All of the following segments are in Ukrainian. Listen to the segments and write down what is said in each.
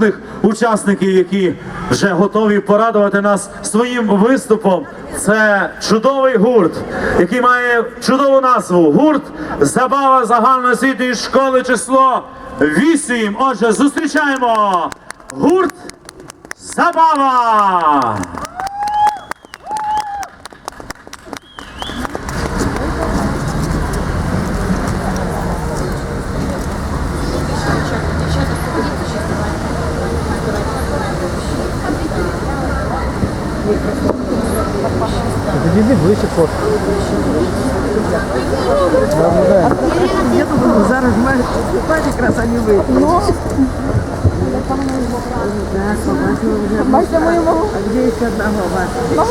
наступних учасників, які вже готові порадувати нас своїм виступом. Це чудовий гурт, який має чудову назву. Гурт Забава загальноосвітньої школи число 8. Отже, зустрічаємо гурт Забава! Підійди ближче фото. Зараз маєш виступати, якраз а не вийти. Ну. Бачите мою мову? А де ще одна голова? Я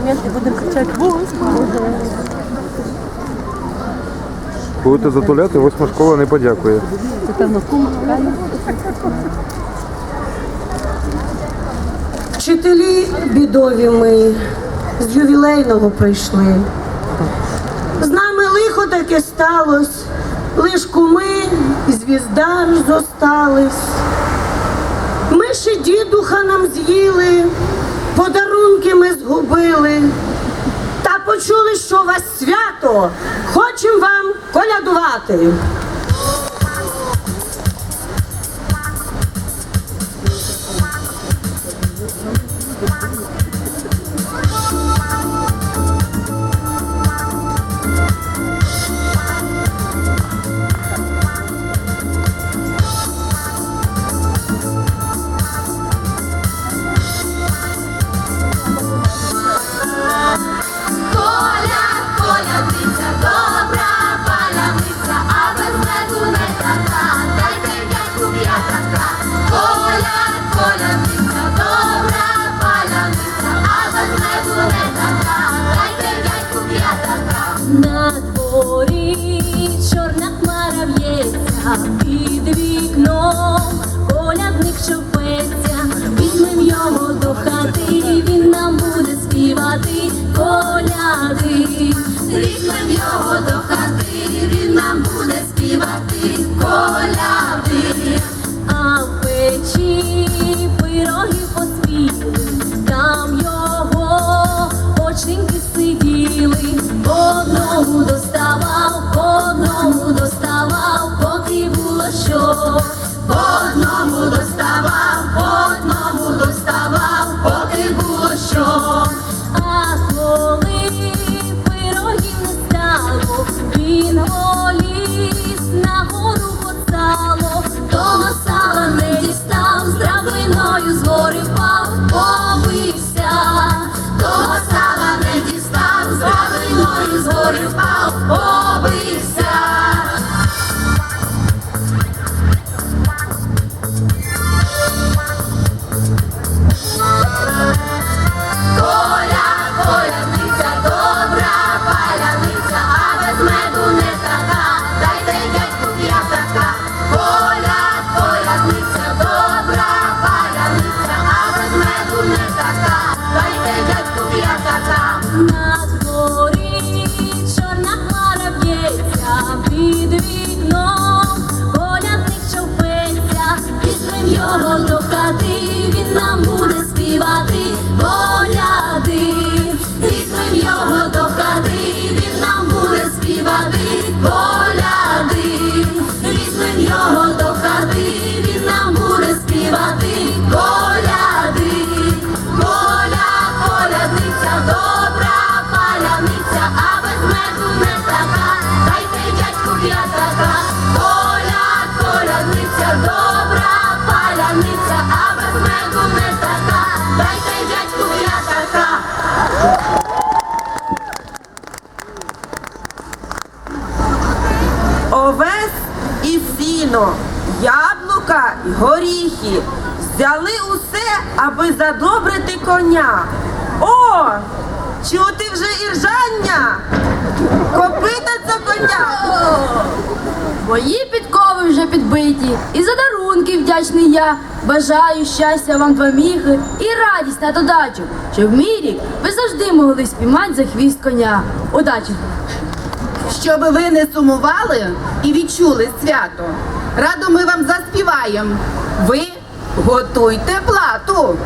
Будуть моменти, будемо кричати «Вось!» Будете затуляти, восьма школа не подякує. Це певно кум. Вчителі бідові ми з ювілейного прийшли. З нами лихо таке сталось, лиш куми і звізда зостались. Ми ще дідуха нам з'їли, подарунки ми згубили. Та почули, що у вас свято, хочемо вам колядувати. Меду не така, дайте дядьку п'ятака. овес і сіно, яблука й горіхи. Взяли усе, аби задобрити коня. О, чути вже іржання? Копита це коня. Мої підкови вже підбиті, і за дарунки вдячний я. Бажаю щастя вам два міхи і радість на додачу, щоб в мій рік ви завжди могли спіймати за хвіст коня. Удачі! Щоб ви не сумували і відчули свято, радо ми вам заспіваємо. Ви готуйте плату.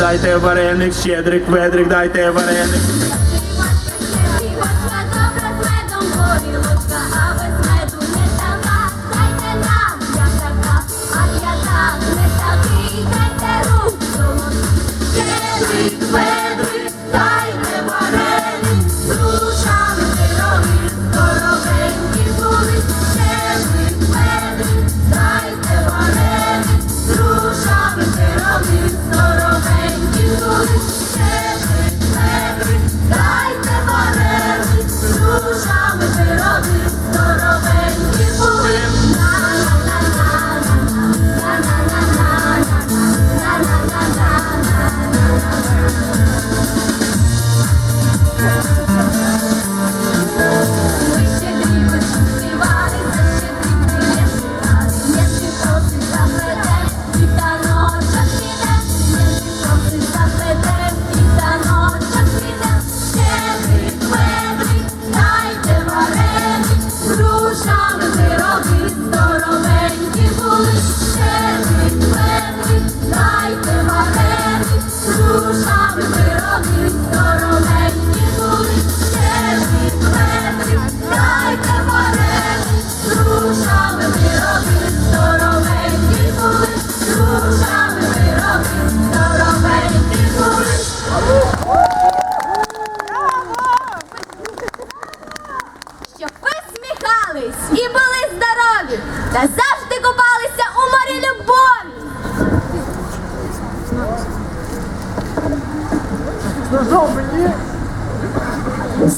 Дайте вареник, щедрик, ведрик, дайте вареник.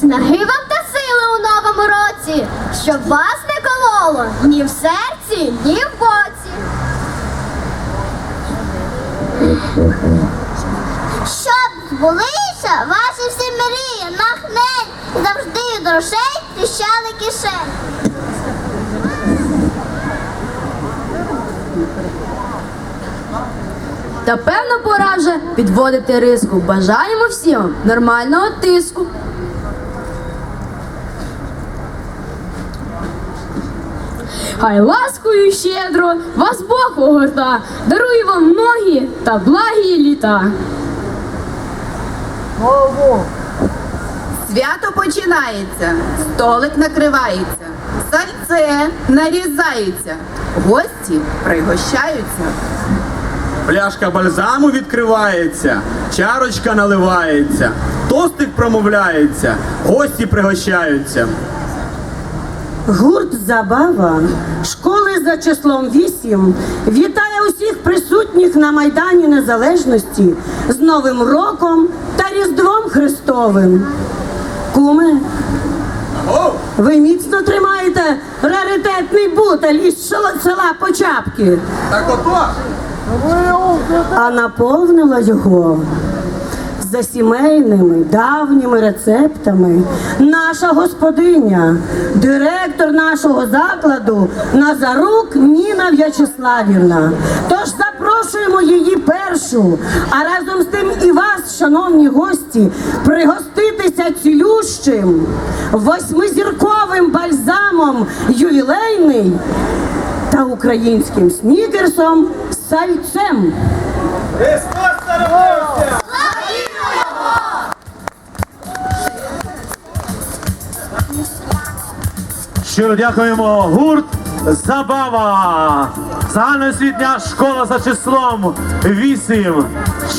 Снаги вам та сили у новому році, щоб вас не кололо ні в серці, ні в боці. Щоб збулися ваші всі мрії, нахнень, завжди грошей тріщали кишень. Та певно пора вже підводити риску. Бажаємо всім нормального тиску. Хай ласкою щедро вас Бог огорта, дарує вам многі та благі літа. Свято починається, столик накривається, сальце нарізається, гості пригощаються. Пляшка бальзаму відкривається, чарочка наливається, тостик промовляється, гості пригощаються. Гурт Забава школи за числом 8 вітає усіх присутніх на Майдані Незалежності з Новим роком та Різдвом Христовим. Куме, ви міцно тримаєте раритетний бутель із села Почапки, так ото! а наповнила його за сімейними давніми рецептами наша господиня, директор нашого закладу Назарук Ніна В'ячеславівна. Тож запрошуємо її першу, а разом з тим і вас, шановні гості, пригоститися цілющим восьмизірковим бальзамом ювілейний та українським снікерсом сальцем. Христос Щиро дякуємо. Гурт Забава. Загальноосвітня школа за числом 8.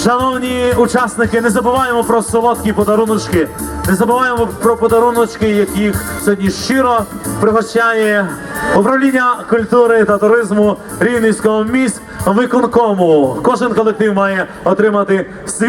Шановні учасники, не забуваємо про солодкі подаруночки. Не забуваємо про подаруночки, яких сьогодні щиро пригощає управління культури та туризму Рівненського міськ виконкому. Кожен колектив має отримати свій.